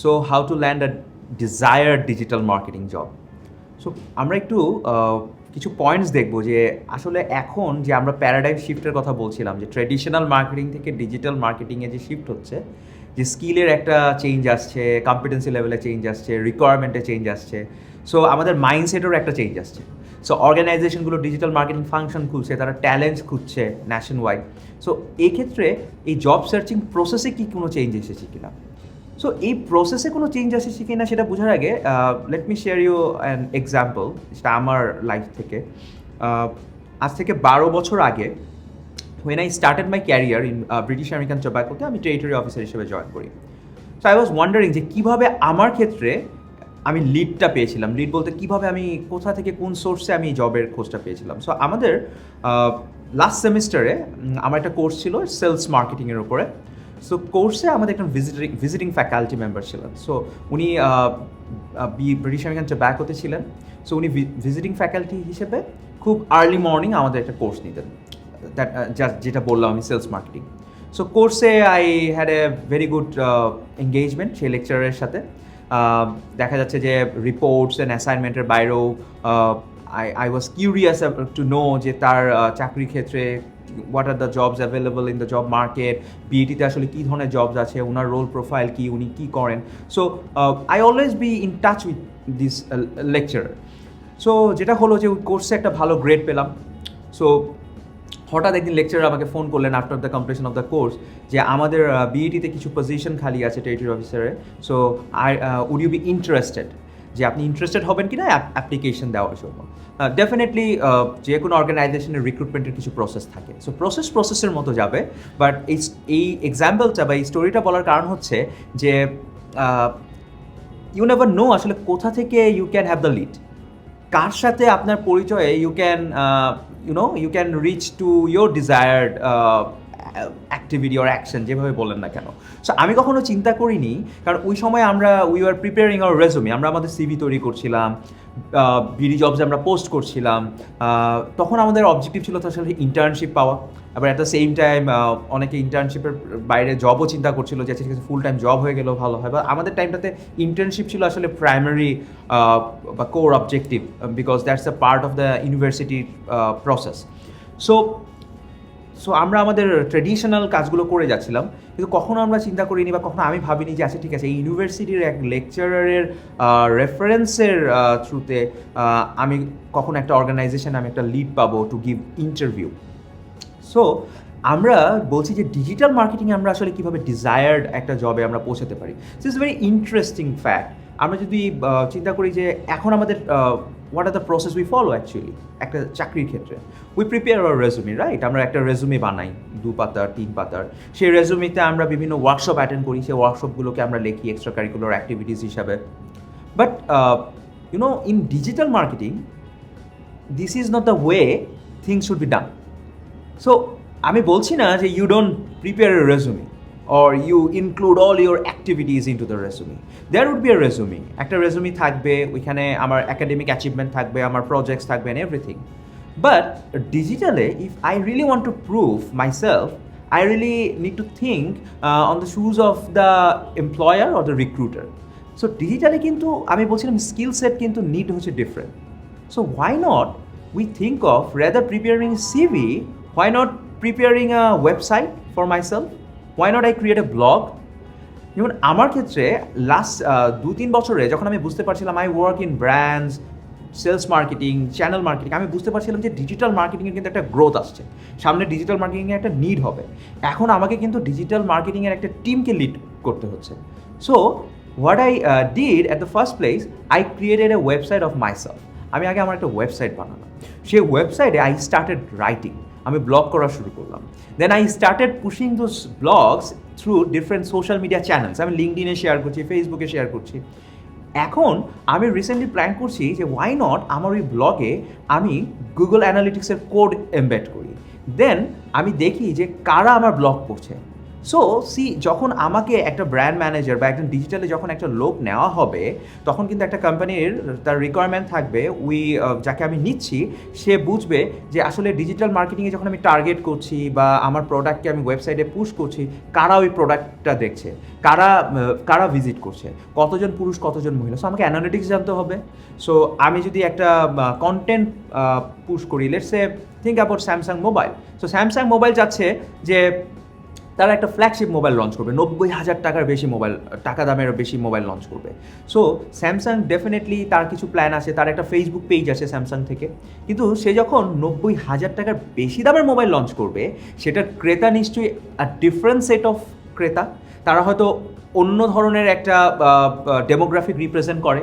So how to land a desire digital marketing job so আমরা একটু কিছু points দেখব যে আসলে এখন যে আমরা প্যারাডাইম শিফটের কথা বলছিলাম, যে ট্রেডিশনাল মার্কেটিং থেকে ডিজিটাল মার্কেটিংয়ে যে শিফট হচ্ছে, যে স্কিলের একটা চেঞ্জ আসছে কম্পিটেন্সি লেভেলে চেঞ্জ আসছে রিকোয়ারমেন্টে চেঞ্জ আসছে সো আমাদের মাইন্ডসেটেরও একটা চেঞ্জ আসছে। সো অর্গানাইজেশনগুলো ডিজিটাল মার্কেটিং ফাংশন খুলছে, তারা ট্যালেন্ট খুঁজছে ন্যাশন ওয়াইড সো এক্ষেত্রে এই জব সার্চিং প্রসেসে কি কোনো চেঞ্জ এসেছে কিনা? সো এই প্রসেসে কোনো চেঞ্জ আসেছে কি না সেটা বোঝার আগে let me share you an example সেটা আমার লাইফ থেকে। আজ থেকে বারো বছর আগে when I started my career in British American টোব্যাকোতে আমি টেরিটরি অফিসার হিসেবে জয়েন করি। সো আই ওয়াজ ওয়ান্ডারিং যে কীভাবে আমার ক্ষেত্রে আমি লিডটা পেয়েছিলাম। লিড বলতে কীভাবে আমি, কোথা থেকে কোন সোর্সে আমি জবের খোঁজটা পেয়েছিলাম। সো আমাদের লাস্ট সেমিস্টারে আমার একটা কোর্স ছিল সেলস মার্কেটিংয়ের উপরে। সো কোর্সে আমাদের একটা ভিজিটিং ভিজিটিং ফ্যাকাল্টি মেম্বার ছিলেন। সো উনি বি ব্রিটিশ আমেরিকান টোব্যাকোতে ছিলেন। সো উনি ভিজিটিং ফ্যাকাল্টি হিসেবে খুব আর্লি মর্নিং আমাদের একটা কোর্স নিতেন। যেটা বললাম আমি সেলস মার্কেটিং সো কোর্সে I had a very good engagement সেই লেকচারের সাথে। দেখা যাচ্ছে যে রিপোর্টস অ্যান্ড অ্যাসাইনমেন্টের বাইরেও I I was curious to know যে তার চাকরির ক্ষেত্রে what are the jobs available in the job market বিএটিতে আসলে কী ধরনের জবস আছে ওনার রোল প্রোফাইল কি, উনি কী করেন? So I always be in touch with this lecturer so যেটা হলো যে কোর্সে একটা ভালো গ্রেড পেলাম। সো হঠাৎ একদিন লেকচারার আমাকে ফোন করলেন after the completion of the course যে আমাদের বিইটিতে কিছু পজিশন খালি আছে territory অফিসারে so I would you be interested যে আপনি ইন্টারেস্টেড হবেন কি না অ্যাপ্লিকেশন দেওয়ার জন্য। ডেফিনেটলি যে কোনো অর্গানাইজেশনের রিক্রুটমেন্টের কিছু প্রসেস থাকে। সো প্রসেস প্রসেসের মতো যাবে বাট এই এই এক্সাম্পলটা বা এই স্টোরিটা বলার কারণ হচ্ছে যে ইউ নেভার নো আসলে কোথা থেকে you can have the lead কার সাথে আপনার পরিচয়ে you can you know you can reach to your desired activity or action যেভাবে বলেন না কেন। সো আমি কখনো চিন্তা করিনি, কারণ ওই সময় আমরা we are preparing our resume আমরা আমাদের সিভি তৈরি করছিলাম বিডি জবসে আমরা পোস্ট করছিলাম তখন আমাদের অবজেক্টিভ ছিল আসলে ইন্টার্নশিপ পাওয়া। আবার অ্যাট দ্য সেম টাইম অনেকে ইন্টার্নশিপের বাইরে জবও চিন্তা করছিল যে আচ্ছা ঠিক আছে ফুল টাইম জব হয়ে গেলেও ভালো হয়। বা আমাদের টাইমটাতে ইন্টার্নশিপ ছিল আসলে প্রাইমারি বা core objective because that's a part of the ইউনিভার্সিটির প্রসেস সো সো আমরা আমাদের ট্রেডিশনাল কাজগুলো করে যাচ্ছিলাম, কিন্তু কখনো আমরা চিন্তা করিনি বা কখনো আমি ভাবিনি যে আচ্ছা ঠিক আছে, এই ইউনিভার্সিটির এক লেকচারারের রেফারেন্সের থ্রুতে আমি কখনো একটা অর্গানাইজেশন আমি একটা লিড পাবো টু গিভ ইন্টারভিউ সো আমরা বলছি যে ডিজিটাল মার্কেটিংয়ে আমরা আসলে কীভাবে ডিজায়ার্ড একটা জবে আমরা পৌঁছাতে পারি। ইটস ভেরি ইন্টারেস্টিং ফ্যাক্ট আমরা যদি চিন্তা করি যে এখন আমাদের what are the process we follow actually একটা চাকরির ক্ষেত্রে। We prepare our resume right আমরা একটা রেজুমি বানাই, দু পাতার, তিন পাতার। সেই রেজুমিতে আমরা বিভিন্ন ওয়ার্কশপ অ্যাটেন্ড করি, সেই ওয়ার্কশপগুলোকে আমরা লিখি এক্সট্রা কারিকুলার অ্যাক্টিভিটিস হিসাবে but you know in digital marketing this is not the way things should be done so আমি বলছি না যে you don't prepare a resume or you include all your activities into the resume there would be a resume একটা resume থাকবে ওইখানে আমার academic achievement থাকবে আমার প্রজেক্টস থাকবে and everything but ডিজিটালে if I really want to prove my self I really need to think uh, on the shoes of the employer or the recruiter. So ডিজিটালে কিন্তু আমি বলছিলাম skill set কিন্তু need হচ্ছে different so why not we think of rather preparing CV why not preparing a website for myself why not I create a blog যেমন আমার ক্ষেত্রে last দু তিন বছরে যখন আমি বুঝতে পারছিলাম I work in brands sales marketing channel marketing আমি বুঝতে পারছিলাম যে ডিজিটাল মার্কেটিংয়ের কিন্তু একটা গ্রোথ আসছে। সামনে ডিজিটাল মার্কেটিংয়ের একটা নিড হবে। এখন আমাকে কিন্তু ডিজিটাল মার্কেটিংয়ের একটা টিমকে লিড করতে হচ্ছে। So what I did at the first place I created a website of myself আমি আগে আমার একটা ওয়েবসাইট বানালাম। সেই ওয়েবসাইটে আই স্টার্টেড রাইটিং আমি ব্লগ করা শুরু করলাম। Then I started pushing those blogs through different social media channels আমি লিঙ্কডিনে শেয়ার করছি ফেসবুকে শেয়ার করছি। এখন আমি রিসেন্টলি প্ল্যান করছি যে ওয়াই নট আমার ওই ব্লগে আমি গুগল অ্যানালিটিক্সের কোড এমবেড করি। দেন আমি দেখি যে কারা আমার ব্লগ পড়ছে সো সি যখন আমাকে একটা ব্র্যান্ড ম্যানেজার বা একজন ডিজিটালে যখন একটা লোক নেওয়া হবে, তখন কিন্তু একটা কোম্পানির তার রিকোয়ারমেন্ট থাকবে উই যাকে আমি নিচ্ছি, সে বুঝবে যে আসলে ডিজিটাল মার্কেটিংয়ে যখন আমি টার্গেট করছি বা আমার প্রোডাক্টকে আমি ওয়েবসাইটে পুশ করছি, কারা ওই প্রোডাক্টটা দেখছে? কারা কারা ভিজিট করছে? কতজন পুরুষ, কতজন মহিলা? সো আমাকে অ্যানালিটিক্স জানতে হবে। সো আমি যদি একটা কন্টেন্ট পুশ করি let's say think about Samsung mobile so Samsung mobile যাচ্ছে যে তারা একটা ফ্ল্যাগশিপ মোবাইল লঞ্চ করবে। নব্বই হাজার টাকার বেশি মোবাইল টাকা দামের বেশি মোবাইল লঞ্চ করবে। সো স্যামসাং ডেফিনেটলি তার কিছু প্ল্যান আছে, তার একটা ফেসবুক পেজ আছে স্যামসাং থেকে। কিন্তু সে যখন নব্বই হাজার টাকার বেশি দামের মোবাইল লঞ্চ করবে, সেটার ক্রেতা নিশ্চয়ই ডিফারেন্ট সেট অফ ক্রেতা। তারা হয়তো অন্য ধরনের একটা ডেমোগ্রাফিক রিপ্রেজেন্ট করে।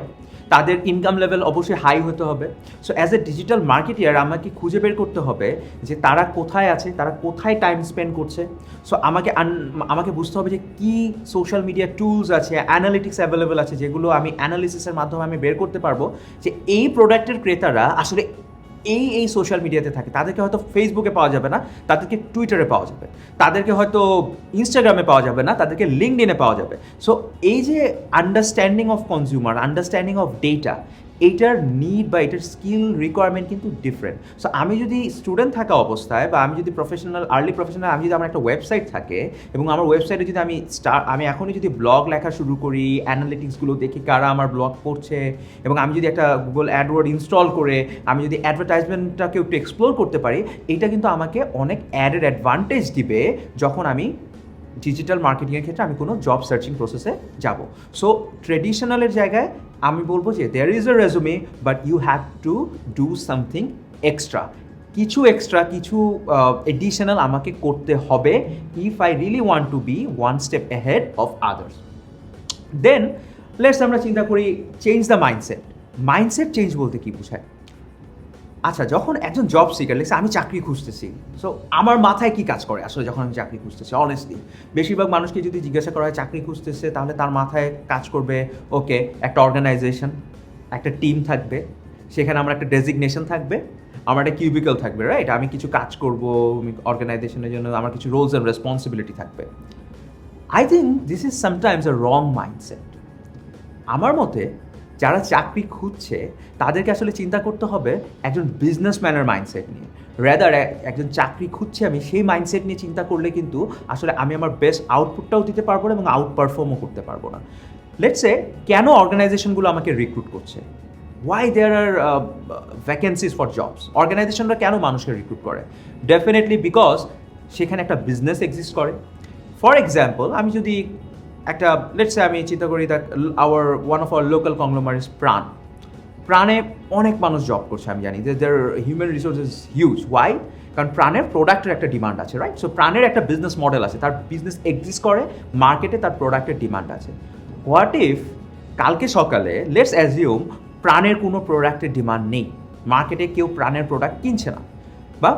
তাদের ইনকাম লেভেল অবশ্যই হাই হতে হবে। So as a digital marketer আমাকে খুঁজে বের করতে হবে যে তারা কোথায় আছে, তারা কোথায় টাইম স্পেন্ড করছে। সো আমাকে আমাকে বুঝতে হবে যে কী সোশ্যাল মিডিয়া টুলস আছে অ্যানালিটিক্স অ্যাভেলেবেল আছে, যেগুলো আমি অ্যানালিসিসের মাধ্যমে আমি বের করতে পারব। যে এই প্রোডাক্টের ক্রেতারা আসলে এই এই সোশ্যাল মিডিয়াতে থাকে। তাদেরকে হয়তো ফেসবুকে পাওয়া যাবে না, তাদেরকে টুইটারে পাওয়া যাবে। তাদেরকে হয়তো ইনস্টাগ্রামে পাওয়া যাবে না, তাদেরকে লিঙ্কডিনে পাওয়া যাবে। সো এই যে understanding of consumer understanding of data এইটার নিড বা এটার স্কিল রিকোয়ারমেন্ট কিন্তু ডিফারেন্ট সো আমি যদি স্টুডেন্ট থাকা অবস্থায় বা আমি যদি প্রফেশনাল আর্লি প্রফেশনাল আমি যদি আমার একটা ওয়েবসাইট থাকে এবং আমার ওয়েবসাইটে যদি আমি স্টার আমি এখনই যদি ব্লগ লেখা শুরু করি অ্যানালিটিক্সগুলো দেখি কারা আমার ব্লগ পড়ছে এবং আমি যদি একটা গুগল অ্যাডওয়ার্ড ইনস্টল করে, আমি যদি অ্যাডভার্টাইজমেন্টটাকে একটু এক্সপ্লোর করতে পারি এটা কিন্তু আমাকে অনেক অ্যাডেড অ্যাডভান্টেজ দিবে যখন আমি ডিজিটাল মার্কেটিংয়ের ক্ষেত্রে আমি কোনো জব সার্চিং প্রসেসে যাব। সো ট্রেডিশনালের জায়গায় আমি বলব যে there is a resume but you have to do something extra কিছু এক্সট্রা কিছু এডিশনাল আমাকে করতে হবে if I really want to be one step ahead of others then let's আমরা চিন্তা করি change the mindset mindset change বলতে কি বোঝায়? আচ্ছা যখন একজন জব সিকার লেগেছে আমি চাকরি খুঁজতেছি। সো আমার মাথায় কি কাজ করে? আসলে যখন আমি চাকরি খুঁজতেছি অনেস্টলি বেশিরভাগ মানুষকে যদি জিজ্ঞাসা করা হয়, চাকরি খুঁজতেছে? তাহলে তার মাথায় কাজ করবে, ওকে, একটা অর্গানাইজেশন একটা টিম থাকবে, সেখানে আমার একটা ডেজিগনেশন থাকবে, আমার একটা কিউবিক্যাল থাকবে রাইট আমি কিছু কাজ করব অর্গানাইজেশনের জন্য আমার কিছু রোলস অ্যান্ড রেসপন্সিবিলিটি থাকবে। I think this is sometimes a wrong mindset আমার মতে যারা চাকরি খুঁজছে, তাদেরকে আসলে চিন্তা করতে হবে একজন বিজনেসম্যানের মাইন্ডসেট নিয়ে। রেদার একজন চাকরি খুঁজছে আমি, সেই মাইন্ডসেট নিয়ে চিন্তা করলে কিন্তু আসলে আমি আমার বেস্ট আউটপুটটাও দিতে পারব না এবং আউট পারফর্মও করতে পারব না। লেটসে কেন অর্গানাইজেশনগুলো আমাকে রিক্রুট করছে? Why there are vacancies for jobs অর্গানাইজেশনরা কেন মানুষকে রিক্রুট করে? ডেফিনেটলি বিকজ সেখানে একটা বিজনেস এক্সিস্ট করে। ফর এক্সাম্পল আমি যদি একটা লেটসে আমি চিন্তা করি that our one of our local conglomerate is Pran প্রাণে অনেক মানুষ জব করছে, আমি জানি। যে their human resource is huge why কারণ প্রাণের প্রোডাক্টের একটা ডিমান্ড আছে রাইট সো প্রাণের একটা বিজনেস মডেল আছে। তার বিজনেস এক্সিস্ট করে মার্কেটে তার প্রোডাক্টের ডিমান্ড আছে। হোয়াট ইফ কালকে সকালে লেটস অ্যাজিউম প্রাণের কোনো প্রোডাক্টের ডিমান্ড নেই। মার্কেটে কেউ প্রাণের প্রোডাক্ট কিনছে না। বা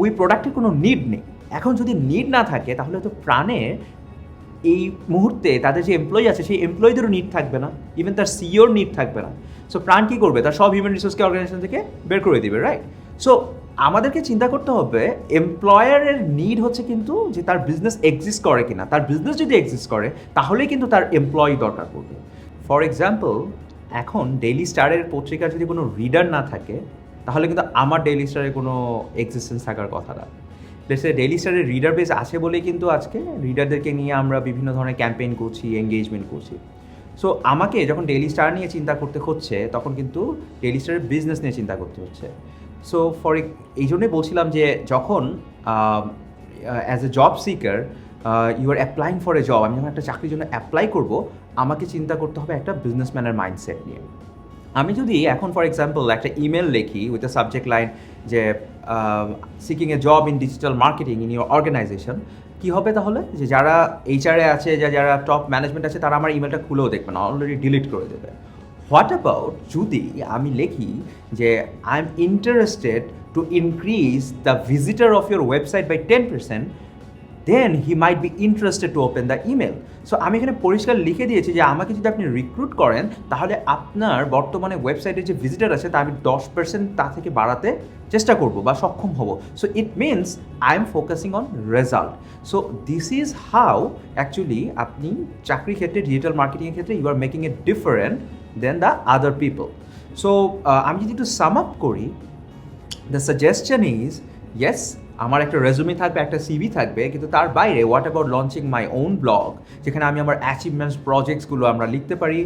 ওই প্রোডাক্টের কোনো নিড নেই। এখন যদি নিড না থাকে, তাহলে তো প্রাণের এই মুহূর্তে তাদের যে এমপ্লয়ি আছে, সেই এমপ্লয়ীদেরও নিড থাকবে না। ইভেন তার সিওর নিড থাকবে না। সো প্রাণ কী করবে? তার সব হিউম্যান রিসোর্সকে অর্গানাইজেশন থেকে বের করে দিবে রাইট সো আমাদেরকে চিন্তা করতে হবে এমপ্লয়ারের নিড হচ্ছে কিন্তু যে তার বিজনেস এক্সিস্ট করে কিনা। তার বিজনেস যদি এক্সিস্ট করে, তাহলেই কিন্তু তার এমপ্লয়ি দরকার পড়বে। ফর এক্সাম্পল এখন ডেইলি স্টারের পত্রিকার যদি কোনো রিডার না থাকে, তাহলে কিন্তু আমার ডেইলি স্টারের কোনো এক্সিস্টেন্স থাকার কথা না। দেশে ডেইলি স্টারের রিডার বেস আছে বলেই কিন্তু আজকে রিডারদেরকে নিয়ে আমরা বিভিন্ন ধরনের ক্যাম্পেইন করছি এঙ্গেজমেন্ট করছি। সো আমাকে যখন ডেইলি স্টার নিয়ে চিন্তা করতে হচ্ছে, তখন কিন্তু ডেইলি স্টারের বিজনেস নিয়ে চিন্তা করতে হচ্ছে। সো ফর এই জন্যই বলছিলাম যে, যখন as a job seeker you are applying for a job আমি যখন একটা চাকরির জন্য অ্যাপ্লাই করব, আমাকে চিন্তা করতে হবে একটা বিজনেসম্যানের মাইন্ডসেট নিয়ে। আমি যদি এখন ফর এক্সাম্পল একটা ইমেল লিখি উইথ দ্য সাবজেক্ট লাইন যে seeking a job in digital marketing in your organization কী হবে তাহলে? যে যারা এইচআরে আছে, যা যারা টপ ম্যানেজমেন্ট আছে, তারা আমার ইমেলটা খুলেও দেখবে না অলরেডি ডিলিট করে দেবে। হোয়াট অ্যাবাউট যদি আমি লিখি যে I am interested to increase the visitor of your website by ten percent then he might be interested to open the email so আমি এখানে পরিষ্কার লিখে দিয়েছি যে আমাকে যদি আপনি রিক্রুট করেন, তাহলে আপনার বর্তমানে ওয়েবসাইটের যে ভিজিটার আছে, তা আমি দশ পার্সেন্ট তা থেকে বাড়াতে চেষ্টা করব বা সক্ষম হব। So it means I am focusing on result so this is how actually আপনি চাকরি ক্ষেত্রে ডিজিটাল মার্কেটিংয়ের ক্ষেত্রে you are making a different then the other people so আমি যদি একটু সাম আপ করি দ্য সাজেশন ইজ ইয়েস আমার একটা রেজুমি থাকবে, একটা সিভি থাকবে, কিন্তু তার বাইরে what about launching my own blog যেখানে আমি আমার অ্যাচিভমেন্টস প্রজেক্টসগুলো আমরা লিখতে পারি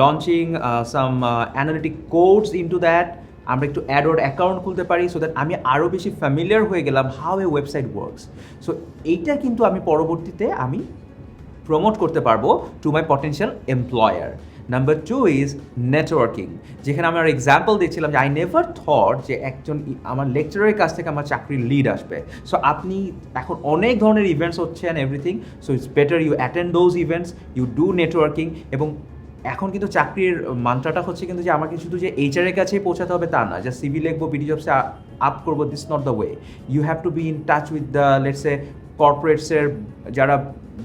launching some analytic codes into that আমরা একটু অ্যাডোর অ্যাকাউন্ট খুলতে পারি সো দ্যাট আমি আরও বেশি ফ্যামিলিয়ার হয়ে গেলাম how a website works so এইটা কিন্তু আমি পরবর্তীতে আমি প্রমোট করতে পারব to my potential employer number two is networking যেখানে আমার এক্সাম্পল দিচ্ছিলাম যে আই নেভার থট যে একজন আমার লেকচারের কাছ থেকে আমার চাকরির লিড আসবে। সো আপনি এখন অনেক ধরনের ইভেন্টস হচ্ছে and everything so it's better you attend those events you do networking এবং এখন কিন্তু চাকরির মাত্রাটা হচ্ছে কিন্তু যে আমাকে শুধু যে এইচআর এর কাছেই পৌঁছাতে হবে তা না যে সিভি লিখব বিডি জবসে আপ করব this not the way you have to be in touch with the let's say কর্পোরেটসের যারা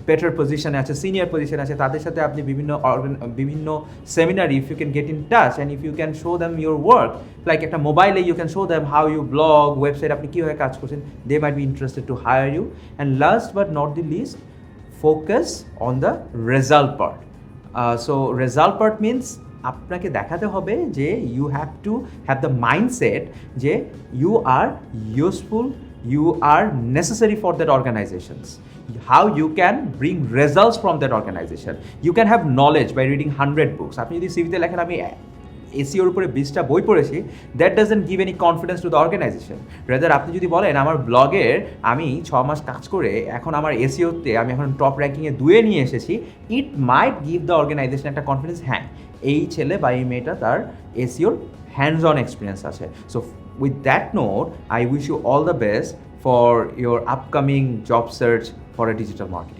বেটার পজিশনে আছে সিনিয়র পজিশনে আছে, তাদের সাথে আপনি বিভিন্ন organ- বিভিন্ন seminar if you can get in touch and if you can show them your work like একটা মোবাইলে you can show them how you blog website আপনি কীভাবে কাজ করছেন they might be interested to hire you and last but not the least focus on the result part so result part means আপনাকে দেখাতে হবে যে you have to have the mindset যে you are useful you are necessary for that organizations how you can bring results from that organization you can have knowledge by reading hundred books আপনি যদি সিভিতে লেখেন, আমি এসিওর উপরে বিশটা বই পড়েছি that doesn't give any confidence to the organization rather আপনি যদি বলেন, আমার ব্লগের আমি ছ মাস কাজ করে এখন আমার এসিওতে আমি এখন টপ র্যাঙ্কিংয়ে দুয়ে নিয়ে এসেছি it might give the organization একটা কনফিডেন্স হ্যাঁ এই ছেলে বা এই মেয়েটা তার এসিওর হ্যান্ডস অন এক্সপিরিয়েন্স আছে। So with that note I wish you all the best for your upcoming job search for a digital market